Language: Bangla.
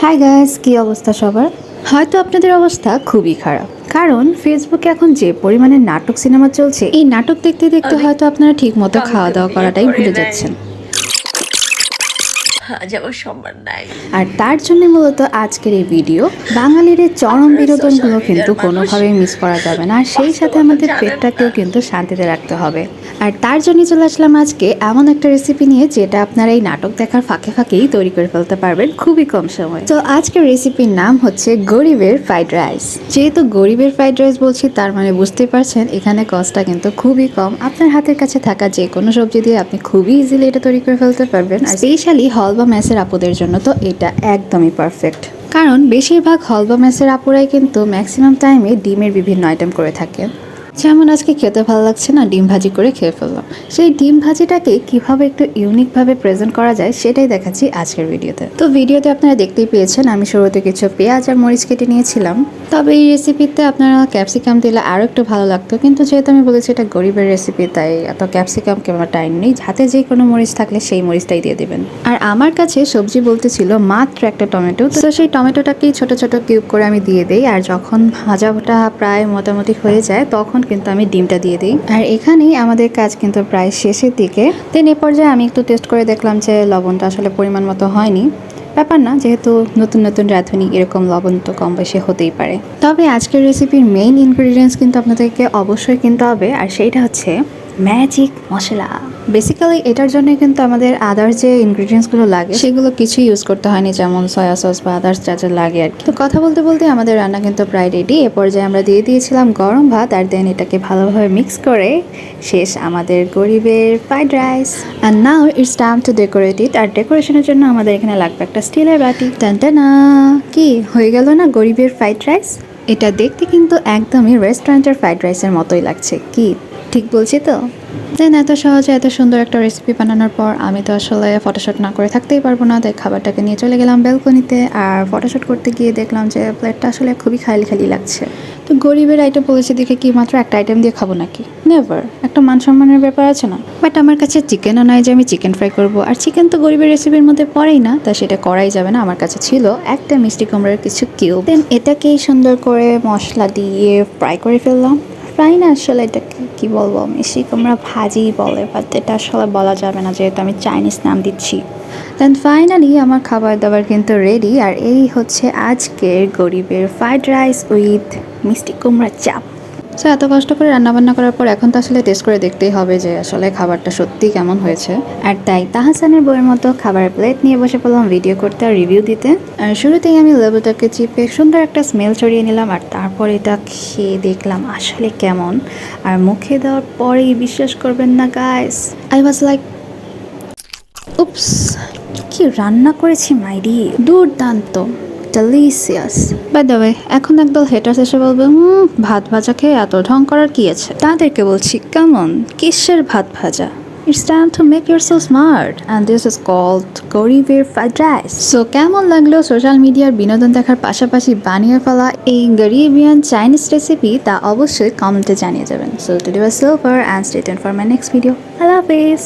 হাই গাইস কী অবস্থা সবার? হয়তো আপনাদের অবস্থা খুবই খারাপ। কারণ ফেসবুকে এখন যে পরিমাণে নাটক সিনেমা চলছে এই নাটক দেখতে দেখতে হয়তো আপনারা ঠিক মতো খাওয়া দাওয়া করাটাই ভুলে যাচ্ছেন। আজ আমার সম্মান নাই। আর তার জন্য মূলত আজকের এই ভিডিও বাঙালির চরম বিনোদনগুলো কিন্তু কোনোভাবেই মিস করা যাবে না। আর সেই সাথে আমাদের পেটটাকেও কিন্তু শান্তিতে রাখতে হবে। আর তার জন্য চলে আসলাম আজকে এমন একটা রেসিপি নিয়ে যেটা আপনারা এই নাটক দেখার ফাঁকে ফাঁকেই তৈরি করে ফেলতে পারবেন খুবই কম সময়। তো আজকের রেসিপির নাম হচ্ছে গরিবের ফ্রাইড রাইস যেহেতু গরিবের ফ্রাইড রাইস বলছি তার মানে বুঝতেই পারছেন এখানে কস্টটা কিন্তু খুবই কম। আপনার হাতের কাছে থাকা যে কোনো সবজি দিয়ে আপনি খুবই ইজিলি এটা তৈরি করে ফেলতে পারবেন। আর স্পেশালি হল বা মেসের আপুদের জন্য, তো এটা একদমই পারফেক্ট কারণ বেশিরভাগ হল বা মেসের আপুরাই কিন্তু ম্যাক্সিমাম টাইমে ডিমের বিভিন্ন আইটেম করে থাকে। যেমন আজকে খেতে ভালো লাগছে না, ডিম ভাজি করে খেয়ে ফেললাম। সেই ডিম ভাজিটাকে কীভাবে একটু ইউনিকভাবে প্রেজেন্ট করা যায়, সেটাই দেখাচ্ছি আজকের ভিডিওতে তো। ভিডিওতে আপনারা দেখতেই পেয়েছেন, আমি শুরুতে কিছু পেঁয়াজ আর মরিচ কেটে নিয়েছিলাম। তবে এই রেসিপিতে আপনারা ক্যাপসিকাম দিলে আরও একটু ভালো লাগতো। কিন্তু যেহেতু আমি বলেছি এটা গরিবের রেসিপি তাই এত ক্যাপসিকাম কিংবা টাইম নেই। হাতে যে কোনো মরিচ থাকলে সেই মরিচটাই দিয়ে দেবেন। আর আমার কাছে সবজি বলতে ছিল মাত্র একটা টমেটো। তো সেই টমেটোটাকেই ছোট ছোট কিউব করে আমি দিয়ে দিই। আর যখন ভাজাটা প্রায় মোটামুটি হয়ে যায়, তখন কিন্তু আমি ডিমটা দিয়ে দিই। আর এখানেই আমাদের কাজ কিন্তু প্রায় শেষের দিকে। দেন এ পর্যায়ে আমি একটু টেস্ট করে দেখলাম যে লবণটা আসলে পরিমাণ মতো হয়নি। ব্যাপার না, যেহেতু নতুন নতুন রাঁধুনি এরকম লবণ তো কম বেশি হতেই পারে। তবে আজকের রেসিপির মেইন ইনগ্রিডিয়েন্টস কিন্তু আপনাদেরকে অবশ্যই কিনতে হবে, আর সেইটা হচ্ছে ম্যাজিক মশলা। বেসিক্যালি এটার জন্য কিন্তু আমাদের আদার্স যে ইনগ্রিডিয়েন্টসগুলো লাগে, সেগুলো কিছু ইউজ করতে হয়নি, যেমন সয়া সস বা আদার্স যা যা লাগে আর কি। তো কথা বলতে বলতে আমাদের রান্না কিন্তু প্রায় রেডি এ পর্যায়ে আমরা দিয়ে দিয়েছিলাম গরম ভাত আর দেন এটাকে ভালোভাবে মিক্স করে শেষ আমাদের গরিবের fried rice and now it's time to decorate it আর ডেকোরেশনের জন্য আমাদের এখানে লাগবে একটা স্টিলের বাটি। টানটানা কি, হয়ে গেল না গরিবের ফ্রাইড রাইস এটা দেখতে কিন্তু একদমই রেস্টুরেন্টের ফ্রাইড রাইসের মতোই লাগছে। কি, ঠিক বলছি তো? দেন এত সহজে এত সুন্দর একটা রেসিপি বানানোর পর আমি তো আসলে ফটোশ্যুট না করে থাকতেই পারব না। তাই খাবারটাকে নিয়ে চলে গেলাম ব্যালকনিতে আর ফটোশ্যুট করতে গিয়ে দেখলাম যে প্লেটটা আসলে খুবই খালি খালি লাগছে। তো গরিবের আইটেম বলেছে, দেখে কি মাত্র একটা আইটেম দিয়ে খাব নাকি? নেভার একটা মান সম্মানের ব্যাপার আছে না? বাট আমার কাছে চিকেনও নয় যে আমি চিকেন ফ্রাই করব। আর চিকেন তো গরিবের রেসিপির মধ্যে পড়েই না, তা সেটা করাই যাবে না আমার কাছে ছিল। একটা মিষ্টি কুমড়ার কিছু কিউব দেন এটাকেই সুন্দর করে মশলা দিয়ে ফ্রাই করে ফেললাম। ফ্রাই না আসলে এটাকে কী বলব? মিষ্টি কুমড়া ভাজি বলে বাট এটা আসলে বলা যাবে না যেহেতু আমি চাইনিজ নাম দিচ্ছি। দেন ফাইনালি আমার খাবার দাবার কিন্তু রেডি আর এই হচ্ছে আজকের গরিবের ফ্রাইড রাইস উইথ মিষ্টি কুমড়া চাপ। সো এত কষ্ট করে রান্নাবান্না করার পর এখন তো আসলে টেস্ট করে দেখতেই হবে যে আসলে খাবারটা সত্যি কেমন হয়েছে। আর তাই তাহাসানের বইয়ের মতো খাবারের প্লেট নিয়ে বসে পড়লাম ভিডিও করতে আর রিভিউ দিতে। আর শুরুতেই আমি লেবুটাকে চিপে সুন্দর একটা স্মেল ছড়িয়ে নিলাম আর তারপর এটা খেয়ে দেখলাম আসলে কেমন। আর মুখে দেওয়ার পরেই বিশ্বাস করবেন না guys I was like oops কি রান্না করেছি মাইরি? দুর্দান্ত। ডেলিসিয়াস বাই দ্য ওয়ে এখন একদল হেটার্স এসে বলবে "হুম, ভাত ভাজা খেয়ে এত ঢং করার কি আছে? তাদেরকে বলছি কেমন কিসের ভাত ভাজা? It's time to make yourself smart. And this is called গরিবের ফ্রাইড রাইস সো কেমন লাগল সোশ্যাল মিডিয়ার বিনোদন দেখার পাশাপাশি বানিয়ে ফেলা এই গরিবিয়ান চাইনিজ রেসিপি তা অবশ্যই কমেন্টে জানিয়ে যাবেন। So to do silver and state for my next video Allah Hafiz